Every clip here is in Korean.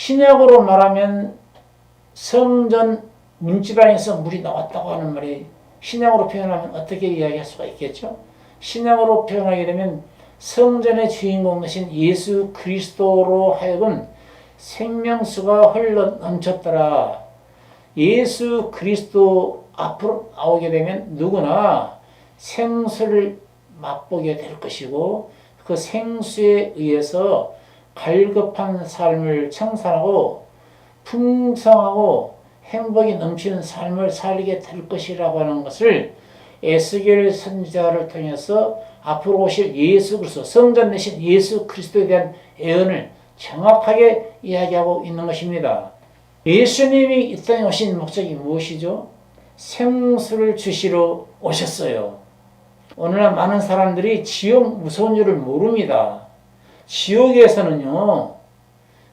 신약으로 말하면 성전 문지방에서 물이 나왔다고 하는 말이 신약으로 표현하면 어떻게 이야기할 수가 있겠죠? 신약으로 표현하게 되면 성전의 주인공 되신 예수 그리스도로 하여금 생명수가 흘러 넘쳤더라. 예수 그리스도 앞으로 나오게 되면 누구나 생수를 맛보게 될 것이고 그 생수에 의해서 갈급한 삶을 청산하고 풍성하고 행복이 넘치는 삶을 살게 될 것이라고 하는 것을 에스겔 선지자를 통해서 앞으로 오실 예수 그리스도 성전 되신 예수 그리스도에 대한 예언을 정확하게 이야기하고 있는 것입니다. 예수님이 이 땅에 오신 목적이 무엇이죠? 생수를 주시러 오셨어요. 오늘날 많은 사람들이 지옥 무서운 줄을 모릅니다. 지옥에서는요,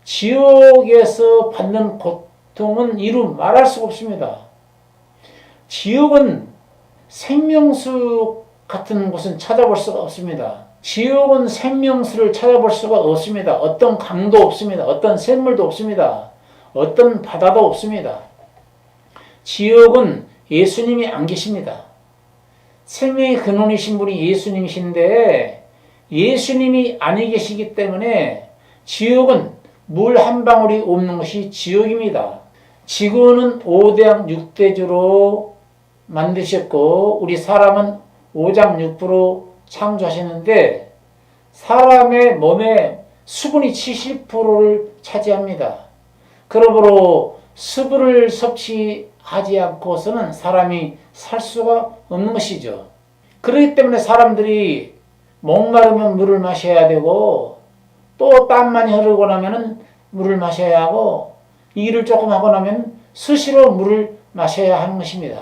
지옥에서 받는 고통은 이루 말할 수가 없습니다. 지옥은 생명수 같은 곳은 찾아볼 수가 없습니다. 지옥은 생명수를 찾아볼 수가 없습니다. 어떤 강도 없습니다. 어떤 샘물도 없습니다. 어떤 바다도 없습니다. 지옥은 예수님이 안 계십니다. 생명의 근원이신 분이 예수님이신데 예수님이 아니 계시기 때문에 지옥은 물 한 방울이 없는 것이 지옥입니다. 지구는 5대양 6대주로 만드셨고 우리 사람은 5장 6부로 창조하셨는데 사람의 몸에 수분이 70%를 차지합니다. 그러므로 수분을 섭취하지 않고서는 사람이 살 수가 없는 것이죠. 그렇기 때문에 사람들이 목마르면 물을 마셔야 되고 또땀 많이 흐르고 나면은 물을 마셔야 하고 일을 조금 하고 나면 수시로 물을 마셔야 하는 것입니다.